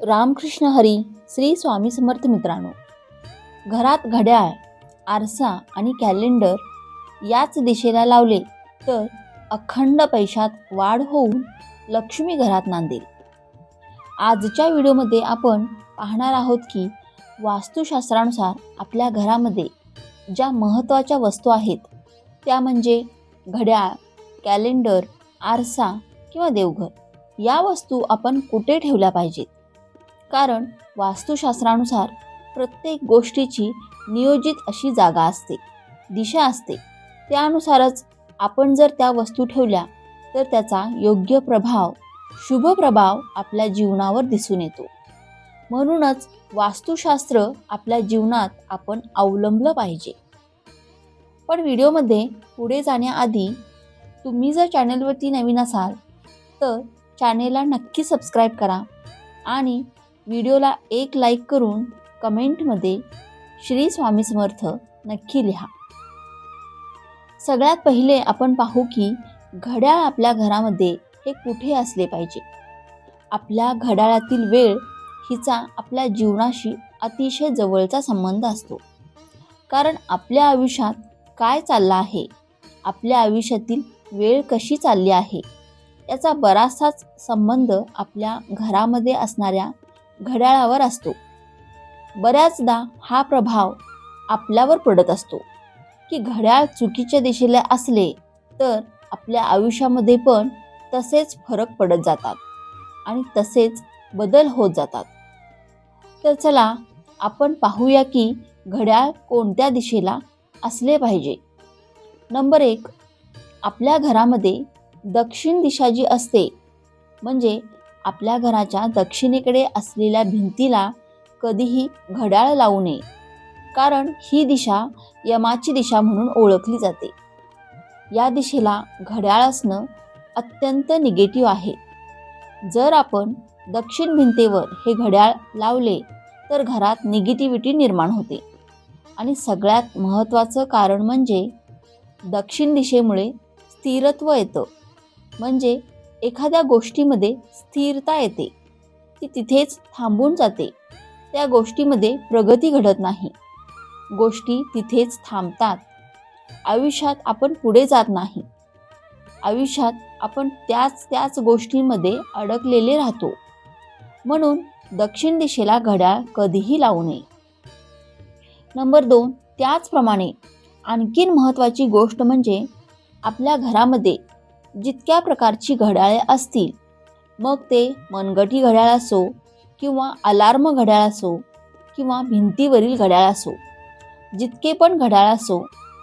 रामकृष्ण हरी श्री स्वामी समर्थ मित्रांनो. घरात घड्याळ आरसा आणि कॅलेंडर याच दिशेला लावले तर अखंड पैशात वाढ होऊन लक्ष्मी घरात नांदेल. आजच्या व्हिडिओमध्ये आपण पाहणार आहोत की वास्तुशास्त्रानुसार आपल्या घरामध्ये ज्या महत्त्वाच्या वस्तू आहेत त्या म्हणजे घड्याळ कॅलेंडर आरसा किंवा देवघर. या वस्तू आपण कुठे ठेवल्या पाहिजेत? कारण वास्तुशास्त्रानुसार प्रत्येक गोष्टीची नियोजित अशी जागा असते दिशा असते. त्यानुसारच आपण जर त्या वस्तू ठेवल्या तर त्याचा योग्य प्रभाव शुभ प्रभाव आपल्या जीवनावर दिसून येतो. म्हणूनच वास्तुशास्त्र आपल्या जीवनात आपण अवलंबलं पाहिजे. पण व्हिडिओमध्ये पुढे जाण्याआधी तुम्ही जर चॅनलवरती नवीन असाल तर चॅनेलला नक्की सबस्क्राईब करा आणि व्हिडिओला एक लाईक करून कमेंटमध्ये श्री स्वामी समर्थ नक्की लिहा. सगळ्यात पहिले आपण पाहू की घड्याळ आपल्या घरामध्ये हे कुठे असले पाहिजे? आपल्या घड्याळातील वेळ हिचा आपल्या जीवनाशी अतिशय जवळचा संबंध असतो. कारण आपल्या आयुष्यात काय चाललं आहे? आपल्या आयुष्यातील वेळ कशी चालली आहे? याचा बराचसाच संबंध आपल्या घरामध्ये असणाऱ्या घड्याळावर असतो. बऱ्याचदा हा प्रभाव आपल्यावर पडत असतो. की घड्याळ चुकीच्या दिशेला असले तर आपल्या आयुष्यामध्ये पण तसेच फरक पडत जातात आणि तसेच बदल होत जातात. तर चला आपण पाहूया की घड्याळ कोणत्या दिशेला असले पाहिजे. नंबर एक आपल्या घरामध्ये दक्षिण दिशा जी असते म्हणजे आपल्या घराच्या दक्षिणेकडे असलेल्या भिंतीला कधीही घड्याळ लावू नये. कारण ही दिशा यमाची दिशा म्हणून ओळखली जाते. या दिशेला घड्याळ असणं अत्यंत निगेटिव्ह आहे. जर आपण दक्षिण भिंतेवर हे घड्याळ लावले तर घरात निगेटिव्हिटी निर्माण होते. आणि सगळ्यात महत्त्वाचं कारण म्हणजे दक्षिण दिशेमुळे स्थिरत्व येतं. म्हणजे एखाद्या गोष्टीमध्ये स्थिरता येते. ती तिथेच थांबून जाते. त्या गोष्टीमध्ये प्रगती घडत नाही. गोष्टी तिथेच थांबतात. आयुष्यात आपण पुढे जात नाही. आयुष्यात आपण त्याच त्याच गोष्टींमध्ये अडकलेले राहतो. म्हणून दक्षिण दिशेला घड्याळ कधीही लावू नये. नंबर दोन त्याचप्रमाणे आणखीन महत्त्वाची गोष्ट म्हणजे आपल्या घरामध्ये जितक्या प्रकारची घड्याळे असतील मग ते मनगटी घड्याळ असो किंवा अलार्म घड्याळ असो किंवा भिंतीवरील घड्याळ असो जितके पण घड्याळ असो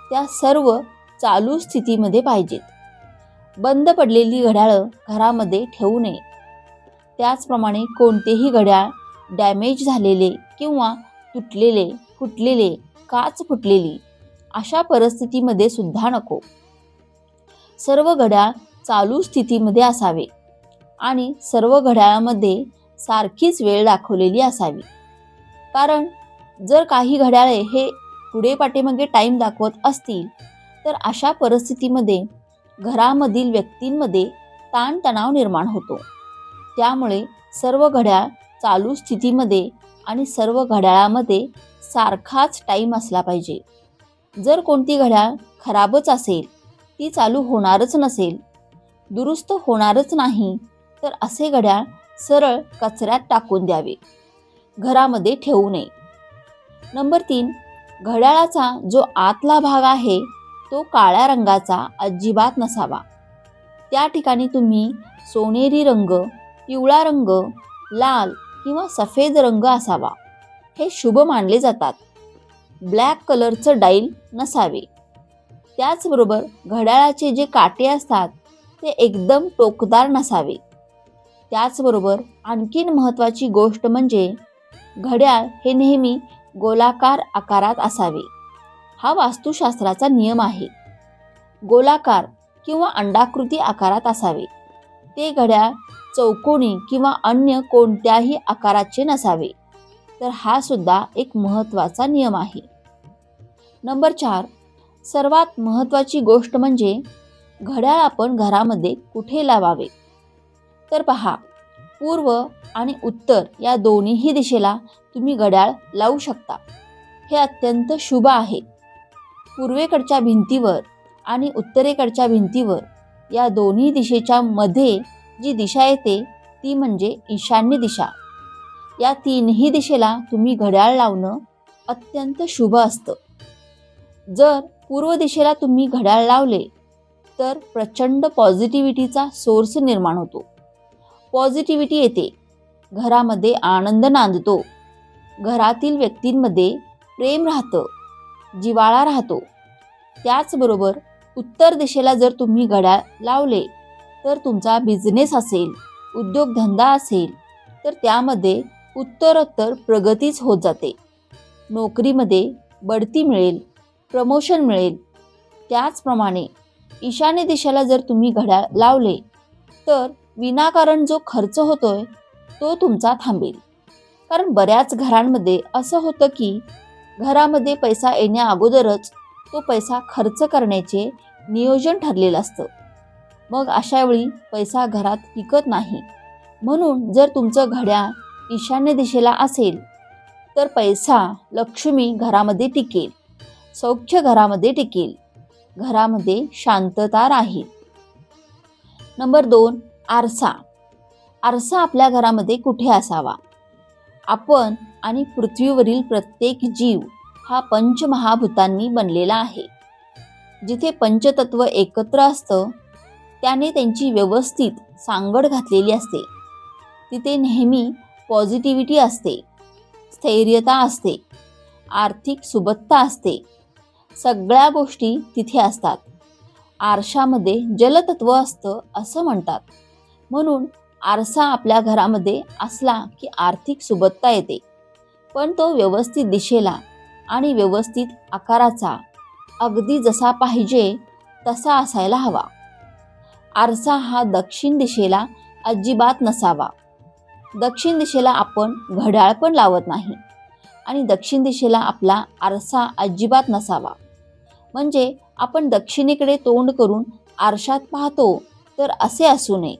त्या सर्व चालू स्थितीमध्ये पाहिजेत. बंद पडलेली घड्याळं घरामध्ये ठेवू नये. त्याचप्रमाणे कोणतेही घड्याळ डॅमेज झालेले किंवा तुटलेले फुटलेले काच फुटलेली अशा परिस्थितीमध्ये सुद्धा नको. सर्व घड्याळ चालू स्थितीमध्ये असावे आणि सर्व घड्याळामध्ये सारखीच वेळ दाखवलेली असावी. कारण जर काही घड्याळे हे पुढे पाठीमागे टाईम दाखवत असतील तर अशा परिस्थितीमध्ये घरामधील व्यक्तींमध्ये ताणतणाव निर्माण होतो. त्यामुळे सर्व घड्याळ चालू स्थितीमध्ये आणि सर्व घड्याळामध्ये सारखाच टाईम असला पाहिजे. जर कोणती घड्याळ खराबच असेल ती चालू होणारच नसेल. दुरुस्त होणारच नाही तर असे घड्याळ सरळ कचऱ्यात टाकून द्यावे. घरामध्ये ठेवू नये. नंबर तीन घड्याळाचा जो आतला भाग आहे तो काळ्या रंगाचा अजिबात नसावा. त्या ठिकाणी तुम्ही सोनेरी रंग पिवळा रंग लाल किंवा सफेद रंग असावा. हे शुभ मानले जातात. ब्लॅक कलरचं डाईल नसावे. त्याचबरोबर घड्याळाचे जे काटे असतात ते एकदम टोकदार नसावे. त्याचबरोबर आणखीन महत्त्वाची गोष्ट म्हणजे घड्याळ हे नेहमी गोलाकार आकारात असावे. हा वास्तुशास्त्राचा नियम आहे. गोलाकार किंवा अंडाकृती आकारात असावे. ते घड्याळ चौकोनी किंवा अन्य कोणत्याही आकाराचे नसावे. तर हा सुद्धा एक महत्त्वाचा नियम आहे. नंबर चार सर्वात महत्त्वाची गोष्ट म्हणजे घड्याळ आपण घरामध्ये कुठे लावावे? तर पहा पूर्व आणि उत्तर या दोन्हीही दिशेला तुम्ही घड्याळ लावू शकता. हे अत्यंत शुभ आहे. पूर्वेकडच्या भिंतीवर आणि उत्तरेकडच्या भिंतीवर या दोन्ही दिशेच्या मध्ये जी दिशा येते ती म्हणजे ईशान्य दिशा. या तीनही दिशेला तुम्ही घड्याळ लावणं अत्यंत शुभ असतं. जर पूर्व दिशेला तुम्ही घड्याळ लावले तर प्रचंड पॉझिटिव्हिटीचा सोर्स निर्माण होतो. पॉझिटिव्हिटी येते. घरामध्ये आनंद नांदतो. घरातील व्यक्तींमध्ये प्रेम राहतं जिवाळा राहतो. त्याचबरोबर उत्तर दिशेला जर तुम्ही घड्याळ लावले तर तुमचा बिझनेस असेल उद्योगधंदा असेल तर त्यामध्ये उत्तरोत्तर प्रगतीच होत जाते. नोकरीमध्ये बढती मिळेल प्रमोशन मिळेल. त्याचप्रमाणे ईशान्य दिशेला जर तुम्ही घड्याळ लावले तर विनाकारण जो खर्च होतोय तो तुमचा थांबेल. कारण बऱ्याच घरांमध्ये असं होतं की घरामध्ये पैसा येण्या अगोदरच तो पैसा खर्च करण्याचे नियोजन ठरलेलं असतं. मग अशावेळी पैसा घरात टिकत नाही. म्हणून जर तुमचं घड्याळ ईशान्य दिशेला असेल तर पैसा लक्ष्मी घरामध्ये टिकेल. सौख्य घरामध्ये टिकेल. घरामध्ये शांतता राहील. नंबर दोन आरसा. आरसा आपल्या घरामध्ये कुठे असावा? आपण आणि पृथ्वीवरील प्रत्येक जीव हा पंचमहाभूतांनी बनलेला आहे. जिथे पंचतत्व एकत्र असतं त्याने त्यांची व्यवस्थित सांगड घातलेली असते. तिथे नेहमी पॉझिटिव्हिटी असते स्थैर्यता असते आर्थिक सुबत्ता असते सगळ्या गोष्टी तिथे असतात. आरशामध्ये जलतत्व असतं असं म्हणतात. म्हणून आरसा आपल्या घरामध्ये असला की आर्थिक सुबत्ता येते. पण तो व्यवस्थित दिशेला आणि व्यवस्थित आकाराचा अगदी जसा पाहिजे तसा असायला हवा. आरसा हा दक्षिण दिशेला अजिबात नसावा. दक्षिण दिशेला आपण घड्याळ पण लावत नाही आणि दक्षिण दिशेला आपला आरसा अजिबात नसावा. म्हणजे आपण दक्षिणेकडे तोंड करून आरशात पाहतो तर असे असू नये.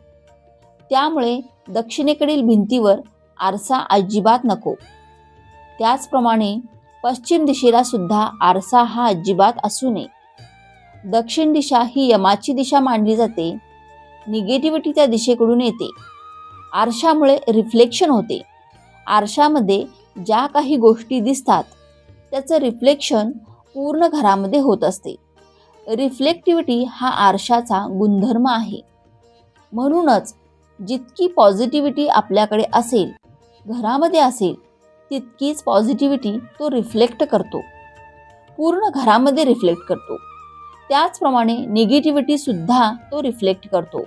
त्यामुळे दक्षिणेकडील भिंतीवर आरसा अजिबात नको. त्याचप्रमाणे पश्चिम दिशेला सुद्धा आरसा हा अजिबात असू नये. दक्षिण दिशा ही यमाची दिशा मानली जाते. निगेटिव्हिटी त्या दिशेकडून येते. आरशामुळे रिफ्लेक्शन होते. आरशामध्ये ज्या काही गोष्टी दिसतात त्याचं रिफ्लेक्शन पूर्ण घरामध्ये होत असते. रिफ्लेक्टिव्हिटी हा आरशाचा गुणधर्म आहे. म्हणूनच जितकी पॉझिटिव्हिटी आपल्याकडे असेल घरामध्ये असेल तितकीच पॉझिटिव्हिटी तो रिफ्लेक्ट करतो. पूर्ण घरामध्ये रिफ्लेक्ट करतो. त्याचप्रमाणे निगेटिव्हिटीसुद्धा तो रिफ्लेक्ट करतो.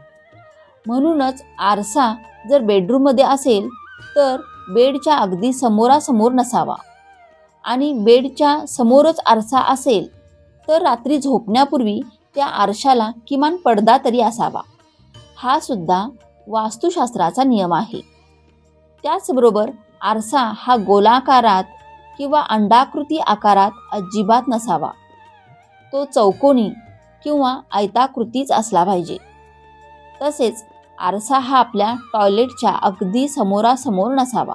म्हणूनच आरसा जर बेडरूममध्ये असेल तर बेडच्या अगदी समोरासमोर नसावा. आणि बेडच्या समोरच आरसा असेल तर रात्री झोपण्यापूर्वी त्या आरशाला किमान पडदा तरी असावा. हा सुद्धा वास्तुशास्त्राचा नियम आहे. त्याचबरोबर आरसा हा गोलाकारात किंवा अंडाकृती आकारात अजिबात नसावा. तो चौकोनी किंवा आयताकृतीच असला पाहिजे. तसेच आरसा हा आपल्या टॉयलेटच्या अगदी समोरासमोर नसावा.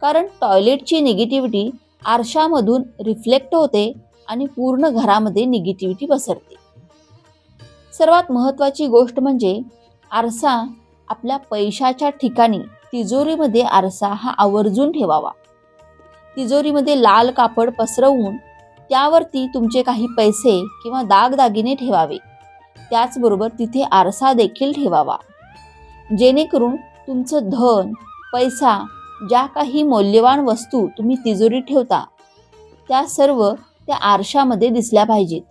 कारण टॉयलेटची निगेटिव्हिटी आरशामधून रिफ्लेक्ट होते आणि पूर्ण घरामध्ये निगेटिव्हिटी पसरते. सर्वात महत्त्वाची गोष्ट म्हणजे आरसा आपल्या पैशाच्या ठिकाणी तिजोरीमध्ये आरसा हा आवर्जून ठेवावा. तिजोरीमध्ये लाल कापड पसरवून त्यावरती तुमचे काही पैसे किंवा दागदागिने ठेवावे. त्याचबरोबर तिथे आरसा देखील ठेवावा. जेणेकरून तुमचं धन पैसा ज्या काही मौल्यवान वस्तू तुम्ही तिजोरीत ठेवता त्या सर्व त्या आरशामध्ये दिसल्या पाहिजेत.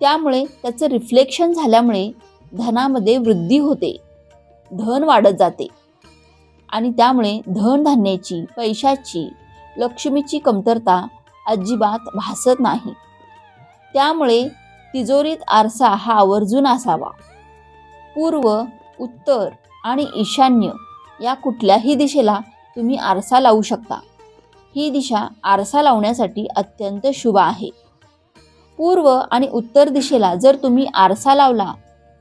त्यामुळे त्याचं रिफ्लेक्शन झाल्यामुळे धनामध्ये वृद्धी होते. धन वाढत जाते. आणि त्यामुळे धनधान्याची पैशाची लक्ष्मीची कमतरता अजिबात भासत नाही. त्यामुळे तिजोरीत आरसा हा आवर्जून असावा. पूर्व उत्तर आणि ईशान्य या कुठल्याही दिशेला तुम्ही आरसा लावू शकता. ही दिशा आरसा लावण्यासाठी अत्यंत शुभ आहे. पूर्व आणि उत्तर दिशेला जर तुम्ही आरसा लावला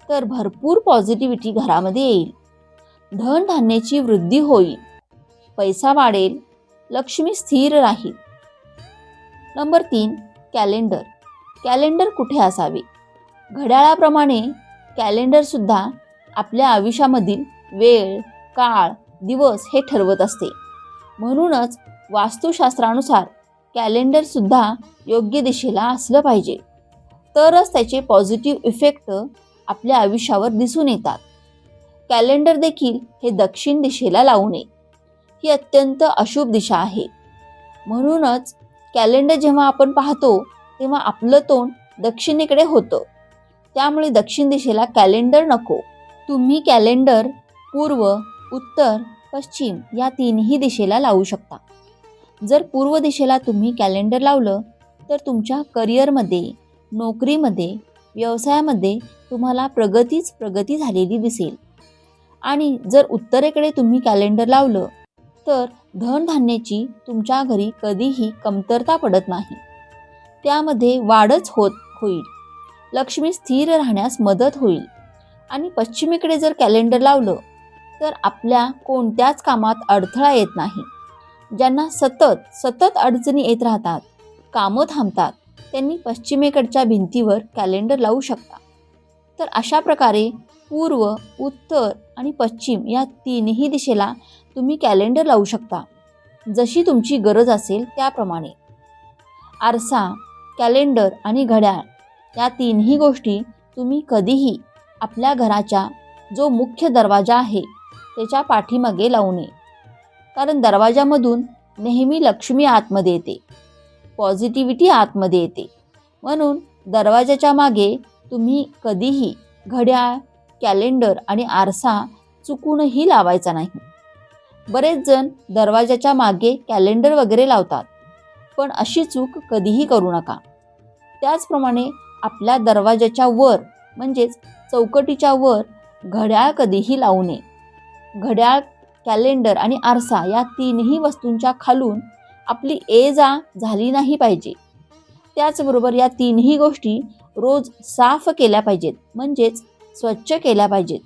तर भरपूर पॉझिटिव्हिटी घरामध्ये येईल. धनधान्याची वृद्धी होईल. पैसा वाढेल. लक्ष्मी स्थिर राहील. नंबर तीन कॅलेंडर. कॅलेंडर कुठे असावे? घड्याळाप्रमाणे कॅलेंडरसुद्धा आपल्या आयुष्यामधील वेळ काळ दिवस हे ठरवत असते. म्हणूनच वास्तुशास्त्रानुसार कॅलेंडरसुद्धा योग्य दिशेला असलं पाहिजे. तरच त्याचे पॉझिटिव्ह इफेक्ट आपल्या आयुष्यावर दिसून येतात. कॅलेंडर देखील हे दक्षिण दिशेला लावू नये. ही अत्यंत अशुभ दिशा आहे. म्हणूनच कॅलेंडर जेव्हा आपण पाहतो तेव्हा आपलं तोंड दक्षिणेकडे होतं. त्यामुळे दक्षिण दिशेला कॅलेंडर नको. तुम्ही कॅलेंडर पूर्व उत्तर पश्चिम या तीनही दिशेला लावू शकता. जर पूर्व दिशेला तुम्ही कॅलेंडर लावलं तर तुमच्या करिअरमध्ये नोकरीमध्ये व्यवसायामध्ये तुम्हाला प्रगतीच प्रगती झालेली दिसेल. आणि जर उत्तरेकडे तुम्ही कॅलेंडर लावलं तर धनधान्याची तुमच्या घरी कधीही कमतरता पडत नाही. त्यामध्ये वाढच होत होईल. लक्ष्मी स्थिर राहण्यास मदत होईल. आणि पश्चिमेकडे जर कॅलेंडर लावलं तर आपल्या कोणत्याच कामात अडथळा येत नाही. ज्यांना सतत सतत अडचणी येत राहतात कामं थांबतात त्यांनी पश्चिमेकडच्या भिंतीवर कॅलेंडर लावू शकता. तर अशा प्रकारे पूर्व उत्तर आणि पश्चिम या तीनही दिशेला तुम्ही कॅलेंडर लावू शकता. जशी तुमची गरज असेल त्याप्रमाणे. आरसा कॅलेंडर आणि घड्याळ या तीनही गोष्टी तुम्ही कधीही आपल्या घराच्या जो मुख्य दरवाजा आहे त्याच्या पाठीमागे लावू नये. कारण दरवाजामधून नेहमी लक्ष्मी आतमध्ये येते. पॉझिटिव्हिटी आतमध्ये येते. म्हणून दरवाजाच्या मागे तुम्ही कधीही घड्याळ कॅलेंडर आणि आरसा चुकूनही लावायचा नाही. बरेच जण दरवाजाच्या मागे कॅलेंडर वगैरे लावतात. पण अशी चूक कधीही करू नका. त्याचप्रमाणे आपल्या दरवाजाच्या वर म्हणजेच चौकटीच्या वर घड्याळ कधीही लावू नये. घड्याळ कॅलेंडर आणि आरसा या तीनही वस्तूंच्या खालून आपली ए जा झाली नाही पाहिजे. त्याचबरोबर या तीनही गोष्टी रोज साफ केल्या पाहिजेत म्हणजेच स्वच्छ केल्या पाहिजेत.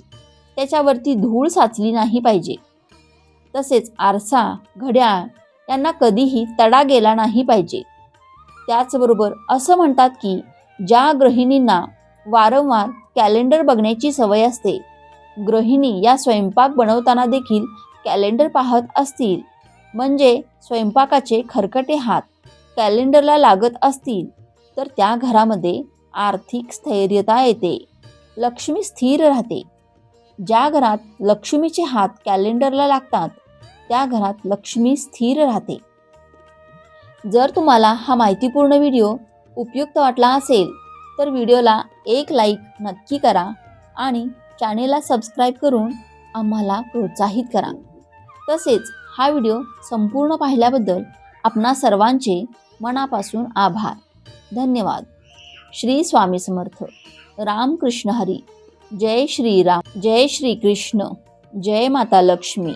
त्याच्यावरती धूळ साचली नाही पाहिजे. तसेच आरसा घड्याळ यांना कधीही तडा गेला नाही पाहिजे. त्याचबरोबर असं म्हणतात की ज्या गृहिणींना वारंवार कॅलेंडर बघण्याची सवय असते गृहिणी या स्वयंपाक बनवताना देखील कॅलेंडर पाहत असतील. म्हणजे स्वयंपाकाचे खरकटे हात कॅलेंडरला लागत असतील तर त्या घरामध्ये आर्थिक स्थैर्यता येते. लक्ष्मी स्थिर राहते. ज्या घरात लक्ष्मीचे हात कॅलेंडरला लागतात त्या घरात लक्ष्मी स्थिर राहते. जर तुम्हाला हा माहितीपूर्ण व्हिडिओ उपयुक्त वाटला असेल तर व्हिडिओला एक लाईक नक्की करा आणि चॅनेलला सबस्क्राईब करून आम्हाला प्रोत्साहित करा. तसेच हा व्हिडिओ संपूर्ण पाहिल्याबद्दल आपणा सर्वांचे मनापासून आभार. धन्यवाद. श्री स्वामी समर्थ. रामकृष्ण हरी. जय श्रीराम. जय श्री कृष्ण जय माता लक्ष्मी.